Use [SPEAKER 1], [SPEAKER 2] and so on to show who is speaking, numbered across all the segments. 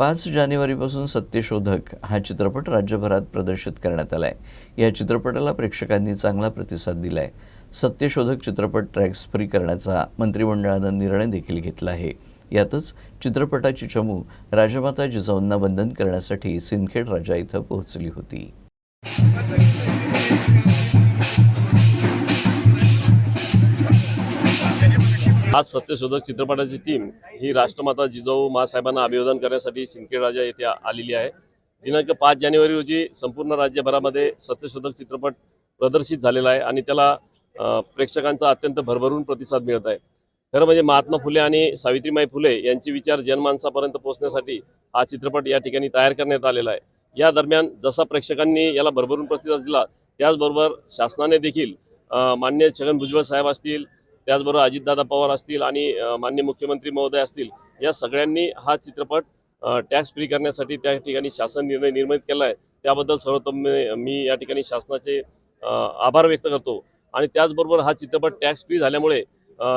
[SPEAKER 1] पाच जानेवारीपासून सत्यशोधक हा चित्रपट राज्यभरात प्रदर्शित करण्यात आला आहे या चित्रपटाला प्रेक्षकांनी चांगला प्रतिसाद दिला आहे सत्यशोधक चित्रपट ट्रॅक्स फ्री करण्याचा मंत्रिमंडळानं निर्णय देखील घेतला आहे. यातच चित्रपटाची चमू राजमाता जिजाऊंना वंदन करण्यासाठी सिंदखेड राजा इथं पोहोचली होती.
[SPEAKER 2] आज सत्यशोधक चित्रपटाची टीम ही राष्ट्रमाता जिजाऊ मासाहेबांना अभिवादन करण्यासाठी सिंदखेड राजा येथे आलेली आहे. दिनांक पाच जानेवारी रोजी संपूर्ण राज्यभरामध्ये सत्यशोधक चित्रपट प्रदर्शित झालेला आहे आणि त्याला प्रेक्षकांचा अत्यंत भरभरून प्रतिसाद मिळत आहे. खरं म्हणजे महात्मा फुले आणि सावित्रीमाई फुले यांचे विचार जनमानसापर्यंत पोहोचण्यासाठी हा चित्रपट या ठिकाणी तयार करण्यात आलेला आहे. या दरम्यान जसा प्रेक्षकांनी याला भरभरून प्रतिसाद दिला त्याचबरोबर शासनाने देखील मान्य छगन भुजबळ साहेब असतील त्याचबरोबर अजितदादा पवार असतील आणि मान्य माननीय मुख्यमंत्री महोदय असतील या सगळ्यांनी हा चित्रपट टॅक्स फ्री करण्यासाठी त्या ठिकाणी शासन निर्णय निर्मित केला आहे त्याबद्दल सर्वोत्तम मी- या ठिकाणी शासनाचे आभार व्यक्त करतो. आणि त्याचबरोबर हा चित्रपट टॅक्स फ्री झाल्यामुळे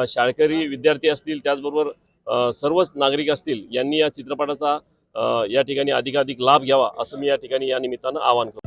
[SPEAKER 2] शाळकरी विद्यार्थी असतील त्याचबरोबर सर्वच नागरिक असतील यांनी या चित्रपटाचा या ठिकाणी अधिकाधिक लाभ घ्यावा असं मी या ठिकाणी या निमित्तानं आवाहन करतो.